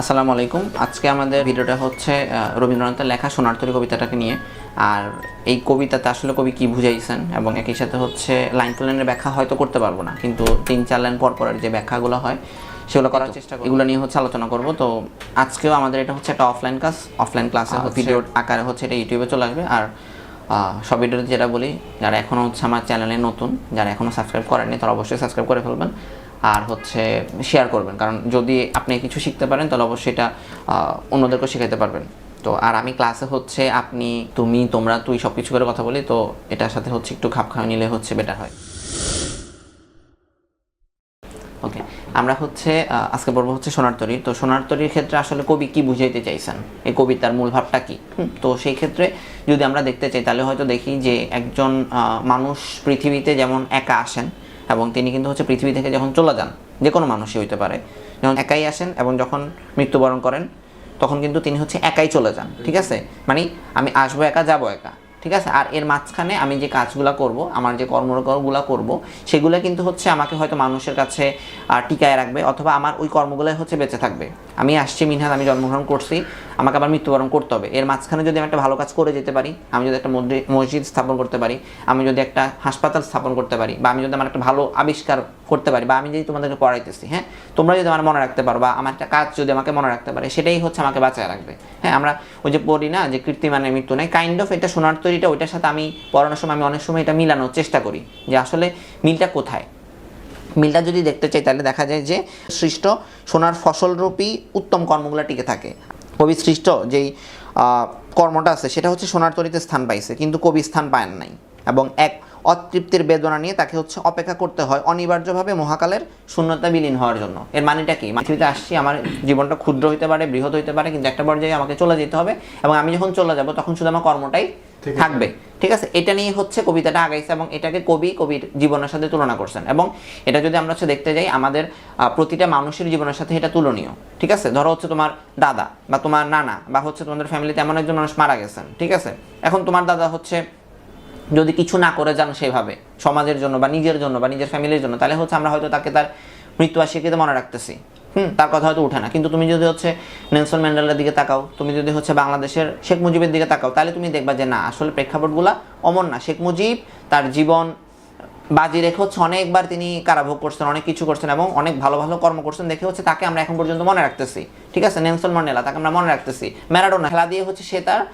আসসালামু আলাইকুম। আজকে আমাদের ভিডিওটা হচ্ছে রবীন্দ্রনাথের লেখা সোনার তরী কবিতাটাকে নিয়ে। আর এই কবিতাতে আসলে কবি কি বুঝাইছেন এবং একই সাথে হচ্ছে লাইন টু লাইনের ব্যাখ্যা হয়তো করতে পারব না কিন্তু তিন চার লাইন পর পরের যে ব্যাখ্যাগুলো হয় সেগুলো করার চেষ্টা করব। এগুলো নিয়ে হচ্ছে আলোচনা করব। তো আজকেও আমাদের এটা হচ্ছে একটা অফলাইন ক্লাস অফলাইন ক্লাসে ভিডিও আকারে হচ্ছে এটা ইউটিউবে চলে আসবে। আর সব ভিডিওতে যেটা বলি যারা এখনও হচ্ছে আমার চ্যানেলে নতুন যারা এখনও সাবস্ক্রাইব করেননি তারা অবশ্যই সাবস্ক্রাইব করে ফেলবেন। আর হচ্ছে শেয়ার করবেন। কারণ যদি আপনি কিছু শিখতে পারেন তাহলে অবশ্যই এটা আহ, অন্যদেরকেও শেখাতে পারবেন। তো আর আমি ক্লাসে হচ্ছে আপনি তুমি তোমরা তুই সব কিছু করে কথা বলি তো এটার সাথে হচ্ছে একটু খাপ খাওয়া নিলে হচ্ছে বেটার হয়। ওকে আমরা হচ্ছে আজকে পড়ব হচ্ছে সোনার তরী। তো সোনার তরীর ক্ষেত্রে আসলে কবি কি বুঝাইতে চাইছেন? এই কবিতার মূল ভাবটা কি? তো সেই ক্ষেত্রে যদি আমরা দেখতে চাই তাহলে হয়তো দেখি যে একজন আহ, মানুষ পৃথিবীতে যেমন একা আসেন এবং তিনি কিন্তু হচ্ছে পৃথিবী থেকে যখন চলে যান যে কোনো মানুষই হইতে পারে, যখন একাই আসেন এবং যখন মৃত্যুবরণ করেন, তখন কিন্তু তিনি হচ্ছে একাই চলে যান, ঠিক আছে? মানে আমি আসব একা, যাব একা। ঠিক আছে? আর এর মাঝখানে আমি যে কাজগুলো করব, আমার যে কর্মগুলো করব, সেগুলো কিন্তু হচ্ছে আমাকে হয়তো মানুষের কাছে টিকায় রাখবে অথবা আমার ওই কর্মগুলোই হচ্ছে বেঁচে থাকবে। আমি আসছি মিনহাদ আমি জন্মগ্রহণ করছি, আমাকে আবার মৃত্যুবরণ করতে হবে। এর মাঝখানে যদি আমি একটা ভালো কাজ করে যেতে পারি, আমি যদি একটা মসজি- মসজিদ স্থাপন করতে পারি, আমি যদি একটা হাসপাতাল স্থাপন করতে পারি, বা আমি যদি আমার একটা ভালো আবিষ্কার করতে পারি বা আমি যদি তোমাদেরকে পড়াইতেছি হ্যাঁ? তোমরা যদি আমার মনে রাখতে পারো বা আমার একটা কাজ যদি আমাকে মনে রাখতে পারে, সেটাই হচ্ছে আমাকে বাঁচায় রাখবে। হ্যাঁ আমরা ওই যে পড়ি না যে কীর্তিমানের মৃত্যু, নেই? কাইন্ড অফ এটা সোনার তৈরিটা, ওইটার সাথে আমি পড়ানোর সময় আমি অনেক সময় এটা মিলানোর চেষ্টা করি যে আসলে মিলটা কোথায়? মিলটা যদি দেখতে চাই তাহলে দেখা যায় যে সৃষ্ট সোনার ফসলরূপী উত্তম কর্মগুলো টিকে থাকে। কবি সৃষ্ট যেই কর্মটা আছে, সেটা হচ্ছে সোনার তরিতে স্থান পাইছে, কিন্তু কবি স্থান পায় নাই। এবং এক অতৃপ্তির বেদনা নিয়ে তাকে হচ্ছে অপেক্ষা করতে হয় অনিবার্যভাবে মহাকালের শূন্যতা বিলীন হওয়ার জন্য। এর মানেটা কি? পৃথিবীতে আসছি আমার জীবনটা ক্ষুদ্র হইতে পারে বৃহৎ হইতে পারে কিন্তু একটা পর্যায়ে আমাকে চলে যেতে হবে এবং আমি যখন চলে যাব তখন শুধু আমার কর্মটাই থাকবে। ঠিক আছে? এটা নিয়ে হচ্ছে কবিতাটা আগাইছে এবং এটাকে কবি কবির জীবনের সাথে তুলনা করছেন এবং এটা যদি আমরা হচ্ছে দেখতে যাই আমাদের প্রতিটা মানুষের জীবনের সাথে এটা তুলনীয়। ঠিক আছে? ধরো হচ্ছে তোমার দাদা বা তোমার নানা বা হচ্ছে তোমাদের ফ্যামিলিতে এমন একজন মানুষ মারা গেছেন। ঠিক আছে? এখন তোমার দাদা হচ্ছে যদি কিছু না করে যান সেভাবে, সমাজের জন্য বা নিজের জন্য বা নিজের ফ্যামিলির জন্য, তাহলে হচ্ছে আমরা হয়তো তাকে তার মৃত্যু আসিয়ে মনে রাখতেছি। হুম, তার কথা হয়তো উঠে না। কিন্তু তুমি যদি হচ্ছে নেলসন ম্যান্ডেলার দিকে তাকাও, তুমি যদি হচ্ছে বাংলাদেশের শেখ মুজিবের দিকে তাকাও, তাহলে তুমি দেখবা যে না, আসলে প্রেক্ষাপটগুলা অমন না। শেখ মুজিব তার জীবন বাজি রেখে হচ্ছে অনেকবার তিনি কারাভোগ করছেন, অনেক কিছু করছেন এবং অনেক ভালো ভালো কর্ম করছেন দেখে হচ্ছে তাকে আমরা এখন পর্যন্ত মনে রাখতেছি। ঠিক আছে? নেলসন ম্যান্ডেলা, তাকে আমরা মনে রাখতেছি। ম্যারাডোনা, খেলা দিয়ে হচ্ছে সে তার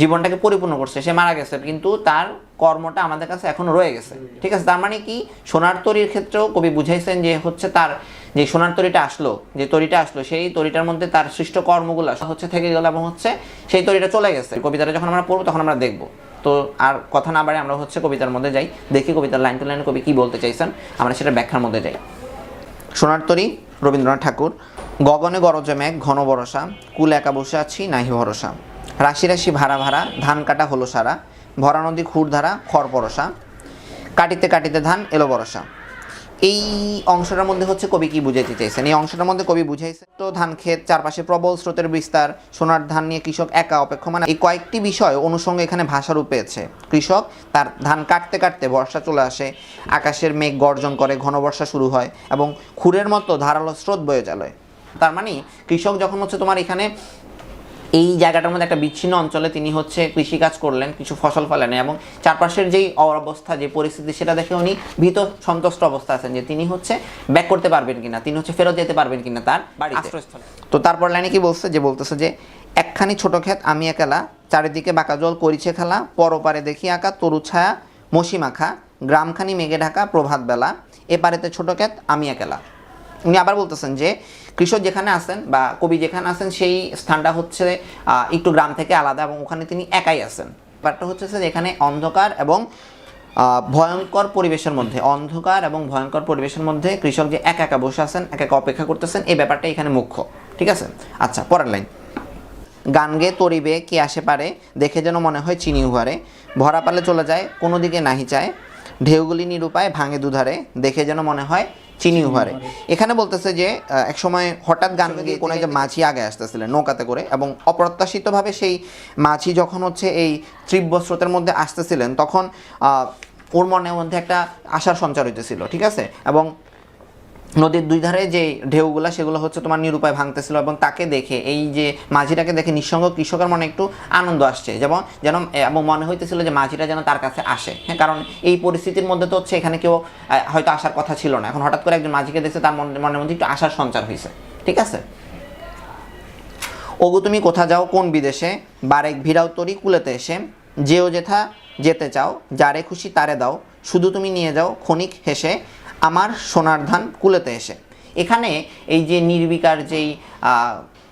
জীবনটাকে পরিপূর্ণ করছে। সে মারা গেছে, কিন্তু তার কর্মটা আমাদের কাছে এখনও রয়ে গেছে। ঠিক আছে? তার মানে কি? সোনার তরির ক্ষেত্রেও কবি বুঝাইছেন যে হচ্ছে তার যে সোনার তরিটা আসলো, যে তরিটা আসলো, সেই তরিটার মধ্যে তার সৃষ্ট কর্মগুলো হচ্ছে থেকে গেল এবং হচ্ছে সেই তরিটা চলে গেছে। কবিতাটা যখন আমরা পড়ব, তখন আমরা দেখব। তো আর কথা না বাড়ে আমরা হচ্ছে কবিতার মধ্যে যাই, দেখি কবিতার লাইন টু লাইন কবি কি বলতে চাইছেন। আমরা সেটা ব্যাখ্যার মধ্যে যাই। সোনার তরী, রবীন্দ্রনাথ ঠাকুর, গগনে গরজে মেঘ, ঘন বরসা কুল একা বসে আছি, নাহি ভরসা। রাশি রাশি ভাড়া ভাড়া, ধান কাটা হলো সারা, ভরা নদী, খুর ধারা, খড় পরসা কাটিতে কাটিতে ধান, এলো বরসা এই অংশটার মধ্যে হচ্ছে কবি কি বুঝাইতে চাইছেন? এই অংশটার মধ্যে কবি বুঝাইছে, তো ধান ক্ষেত, চারপাশে প্রবল স্রোতের বিস্তার, সোনার ধান নিয়ে কৃষক একা অপেক্ষমান। এই কয়েকটি বিষয় অনুষঙ্গে এখানে ভাষারূপ পেয়েছে। কৃষক তার ধান কাটতে কাটতে বর্ষা চলে আসে, আকাশের মেঘ গর্জন করে, ঘন বর্ষা শুরু হয় এবং খুরের মতো ধারালো স্রোত বয়ে চালয় তার মানে কৃষক যখন হচ্ছে তোমার এখানে এই জায়গাটার মধ্যে একটা বিচ্ছিন্ন অঞ্চলে তিনি হচ্ছে কৃষিকাজ করলেন কিছু ফসল ফলেন এবং চারপাশের যেই অবস্থা যে পরিস্থিতি সেটা দেখে উনি ভীত সন্তুষ্ট অবস্থা আছেন যে তিনি হচ্ছে ব্যাক করতে পারবেন কিনা তিনি হচ্ছে ফেরত যেতে পারবেন কিনা তার বাড়িতে। তো তারপর লাইনে কি বলছে? যে বলতেছে যে একখানি ছোট ক্ষেত আমি একেলা চারিদিকে বাঁকা জল করিছে খেলা পরপারে দেখি আঁকা তরু ছায়া মসি মাখা গ্রামখানি মেঘে ঢাকা প্রভাত বেলা এপারেতে ছোট ক্ষেত আমি একেলা। উনি আবার বলতেছেন যে, কৃষক যেখানে আছেন বা কবি যেখানে আছেন, সেই স্থানটা হচ্ছে একটু গ্রাম থেকে আলাদা এবং ওখানে তিনি একাই আছেন। ব্যাপারটা হচ্ছে এখানে অন্ধকার এবং ভয়ঙ্কর পরিবেশের মধ্যে, অন্ধকার এবং ভয়ঙ্কর পরিবেশের মধ্যে কৃষক যে একা একা বসে আছেন, একা একা অপেক্ষা করতেছেন, এই ব্যাপারটা এখানে মুখ্য। ঠিক আছে? আচ্ছা পরের লাইন গান গেয়ে তরিবে কি আসে পারে, দেখে যেন মনে হয় চিনি উহারে। ভরা পালে চলে যায়, কোনো দিকে নাহি চায়। ঢেউগুলি নিরুপায় ভাঙে দুধারে, দেখে যেন মনে হয় চিনি উহারে। এখানে বলতেছে যে এক সময় হঠাৎ গান গিয়ে কোনো একটা মাছি আগে আসতেছিলেন নৌকাতে করে এবং অপ্রত্যাশিতভাবে সেই মাছি যখন হচ্ছে এই তীব্র স্রোতের মধ্যে আসতেছিলেন তখন ওর মনের মধ্যে একটা আশার সঞ্চার হইতেছিল ঠিক আছে? এবং নদীর দুই ধারে যে ঢেউগুলা, সেগুলো হচ্ছে তোমার নিরুপায় ভাঙতেছিল এবং তাকে দেখে, এই যে মাঝিটাকে দেখে নিঃসঙ্গ কৃষকের মনে একটু আনন্দ আসছে, যেমন, যেন এবং মনে হইতেছিল যে মাঝিটা যেন তার কাছে আসে। হ্যাঁ কারণ এই পরিস্থিতির মধ্যে তো হচ্ছে এখানে কেউ হয়তো আসার কথা ছিল না। এখন হঠাৎ করে একজন মাঝিকে দেখছে, তার মনে- মনের মধ্যে একটু আশার সঞ্চার হয়েছে ঠিক আছে? ওগো, তুমি কোথা যাও, কোন বিদেশে? বারেক ভিড়াও তরি কুলেতে এসে। যেও যেথা যেতে চাও, যারে খুশি তারে দাও। শুধু তুমি নিয়ে যাও, ক্ষণিক হেসে। আমার সোনার ধান কুলেতে এসে। এখানে এই যে নির্বিকার যেই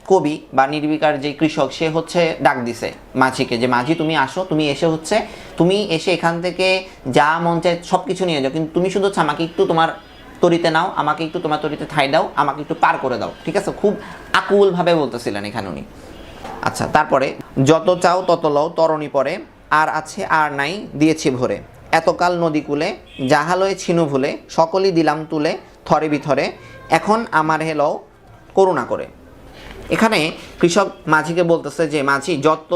কবি বা নির্বিকার যে কৃষক, সে হচ্ছে ডাক দিছে মাঝিকে যে, মাঝি, তুমি আসো, তুমি এসে হচ্ছে, তুমি এসে এখান থেকে যা মন চায় সব কিছু নিয়ে যাও। কিন্তু তুমি শুধু হচ্ছে আমাকে একটু তোমার তরিতে নাও, আমাকে একটু তোমার তরিতে ঠাই দাও, আমাকে একটু পার করে দাও। ঠিক আছে? খুব আকুলভাবে বলতেছিলেন এখানে উনি। আচ্ছা তারপরে, যত চাও তত লও, তরণী পরে, আর আছে আর নাই, দিয়েছি ভরে। এতকাল নদীকূলে জাহালয়ে ছিনু ভুলে, সকলই দিলাম তুলে, থরে বিথরে, এখন আমার হে লও করুণা করে। এখানে কৃষক মাঝিকে বলতেছে যে, মাঝি, যত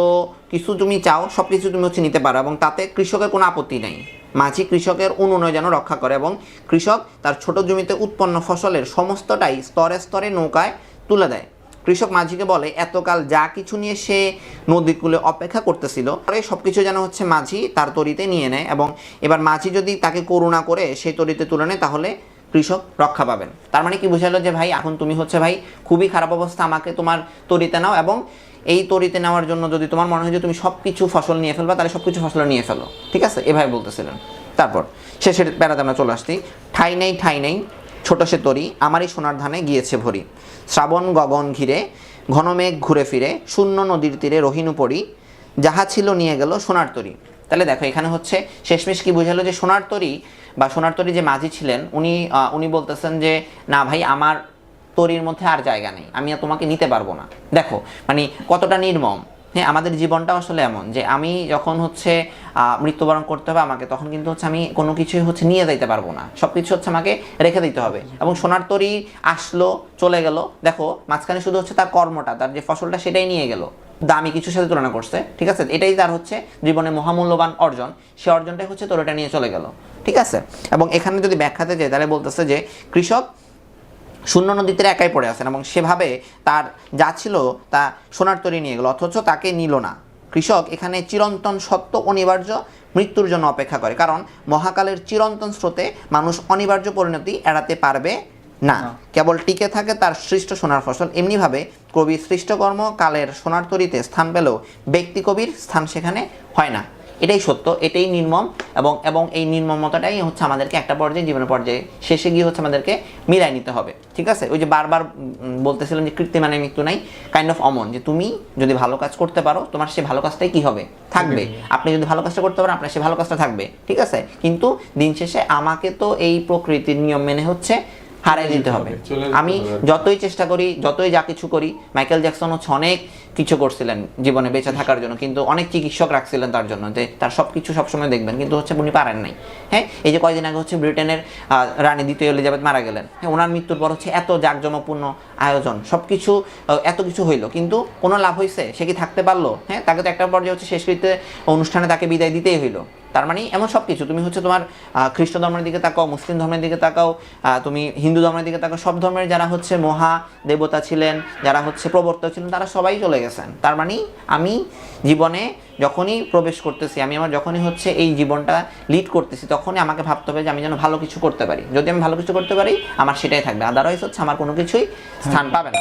কিছু তুমি চাও সব কিছু তুমি হচ্ছে নিতে পারো এবং তাতে কৃষকের কোনো আপত্তি নেই। মাঝি কৃষকের উন্নয়ন যেন রক্ষা করে এবং কৃষক তার ছোট জমিতে উৎপন্ন ফসলের সমস্তটাই স্তরে স্তরে নৌকায় তুলে দেয়। কৃষক মাঝিকে বলে, এতকাল যা কিছু নিয়ে সে নদীকূলে অপেক্ষা করতেছিল, পরে সব কিছু যেন হচ্ছে মাঝি তার তরিতে নিয়ে নেয় এবং এবার মাঝি যদি তাকে করুণা করে সেই তরিতে তুলে নেয়, তাহলে কৃষক রক্ষা পাবেন। তার মানে কি বোঝালো যে, ভাই, এখন তুমি হচ্ছে, ভাই, খুবই খারাপ অবস্থা, আমাকে তোমার তরিতে নাও এবং এই তরিতে নেওয়ার জন্য যদি তোমার মনে হয় যে, তুমি সব কিছু ফসল নিয়ে ফেলবা, তাহলে সব কিছু ফসল নিয়ে ফেলো। ঠিক আছে? এভাবে বলতেছিলেন। তারপর শেষের বেড়াতে আমরা চলে আসছি। ঠাই নেই ঠাই নেই। ছোট সে তরি, আমারই সোনার ধানে গিয়েছে ভরি। শ্রাবণ গগন ঘিরে ঘন মেঘ ঘুরে ফিরে, শূন্য নদীর তীরে রহিনু পড়ি, যাহা ছিল নিয়ে গেল সোনার তরি। তাহলে দেখো, এখানে হচ্ছে শেষমেশ কি বোঝালো যে সোনার তরি বা সোনার তরি যে মাঝি ছিলেন, উনি উনি বলতেছেন যে, না ভাই, আমার তরির মধ্যে আর জায়গা নেই, আমি আর তোমাকে নিতে পারব না। দেখো মানে কতটা নির্মম। হ্যাঁ আমাদের জীবনটা আসলে এমন যে আমি যখন হচ্ছে মৃত্যুবরণ করতে হবে আমাকে, তখন কিন্তু হচ্ছে আমি কোনো কিছুই হচ্ছে নিয়ে যাইতে পারব না। সব কিছু হচ্ছে আমাকে রেখে দিতে হবে। এবং সোনার তরি আসলো, চলে গেল। দেখো, মাঝখানে শুধু হচ্ছে তার কর্মটা, তার যে ফসলটা সেটাই নিয়ে গেল। দামি কিছুর সাথে তুলনা করছে, ঠিক আছে? এটাই তার হচ্ছে জীবনে মহামূল্যবান অর্জন। সে অর্জনটাই হচ্ছে তোরটা নিয়ে চলে গেল, ঠিক আছে? এবং এখানে যদি ব্যাখ্যাতে যায় তাহলে বলতেছে যে, কৃষক শূন্য নদীতে একাই পড়ে আছেন এবং সেভাবে তার যা ছিল তা সোনার তরি নিয়ে গেল অথচ তাকে নিল না। কৃষক এখানে চিরন্তন সত্য অনিবার্য মৃত্যুর জন্য অপেক্ষা করে কারণ মহাকালের চিরন্তন স্রোতে মানুষ অনিবার্য পরিণতি এড়াতে পারবে না। কেবল টিকে থাকে তার সৃষ্ট সোনার ফসল। এমনিভাবে কবির সৃষ্টকর্ম কালের সোনার তরিতে স্থান পেলেও ব্যক্তি কবির স্থান সেখানে হয় না। এটাই সত্য এটাই নির্মম এবং এবং এই নির্মমতাটাই হচ্ছে আমাদেরকে একটা পর্যায়ে জীবনের পর্যায়ে শেষে গিয়ে হচ্ছে আমাদেরকে মিলাই নিতে হবে ঠিক আছে? ওই যে বারবার বলতেছিলাম যে কৃত্রিমানে মৃত্যু নাই কাইন্ড অফ অমন যে তুমি যদি ভালো কাজ করতে পারো তোমার সে ভালো কাজটাই কি হবে? থাকবে। আপনি যদি ভালো কাজটা করতে পারেন আপনার সে ভালো কাজটা থাকবে ঠিক আছে? কিন্তু দিন শেষে আমাকে তো এই প্রকৃতির নিয়ম মেনে হচ্ছে হারাই দিতে হবে। আমি যতই চেষ্টা করি যতই যা কিছু করি মাইকেল জ্যাকসন হচ্ছে অনেক কিছু করছিলেন জীবনে বেঁচে থাকার জন্য কিন্তু অনেক চিকিৎসক রাখছিলেন তার জন্য যে তার সব কিছু সবসময় দেখবেন কিন্তু হচ্ছে উনি পারেন নাই। হ্যাঁ এই যে কয়দিন আগে হচ্ছে ব্রিটেনের আহ, রানী দ্বিতীয় এলিজাবেথ মারা গেলেন। হ্যাঁ ওনার মৃত্যুর পর হচ্ছে এত জাঁকজমকপূর্ণ আয়োজন সব কিছু এত কিছু হইল কিন্তু কোনো লাভ হয়েছে সে কি থাকতে পারল? হ্যাঁ তাকে তো একটা পর্যায়ে হচ্ছে শেষকৃত্যে অনুষ্ঠানে তাকে বিদায় দিতেই হইল। তার মানে এমন সব কিছু তুমি হচ্ছে তোমার খ্রিস্ট ধর্মের দিকে তাকাও, মুসলিম ধর্মের দিকে তাকাও তুমি হিন্দু ধর্মের দিকে তাকাও, সব ধর্মের যারা হচ্ছে মহা দেবতা ছিলেন, যারা হচ্ছে প্রবর্তক ছিলেন, তারা সবাই চলে গেছেন। তার মানে আমি জীবনে যখনই প্রবেশ করতেছি, আমি আমার যখনই হচ্ছে এই জীবনটা লিড করতেছি, তখনই আমাকে ভাবতে হবে যে আমি যেন ভালো কিছু করতে পারি। যদি আমি ভালো কিছু করতে পারি, আমার সেটাই থাকবে। আদারওয়াইজ হচ্ছে আমার কোনো কিছুই স্থান পাবে না।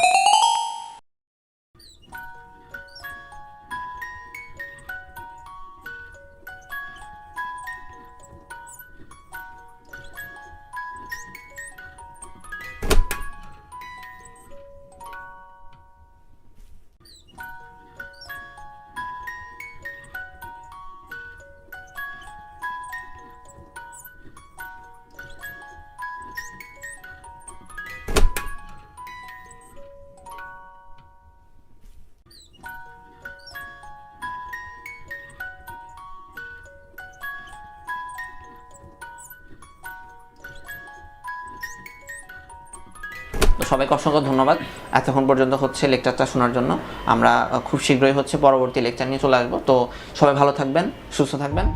সবাইকে অসংখ্য ধন্যবাদ। এতক্ষণ পর্যন্ত হচ্ছে লেকচারটা শোনার জন্য। আমরা খুব শীঘ্রই হচ্ছে পরবর্তী লেকচার নিয়ে চলে আসব। তো সবাই ভালো থাকবেন, সুস্থ থাকবেন।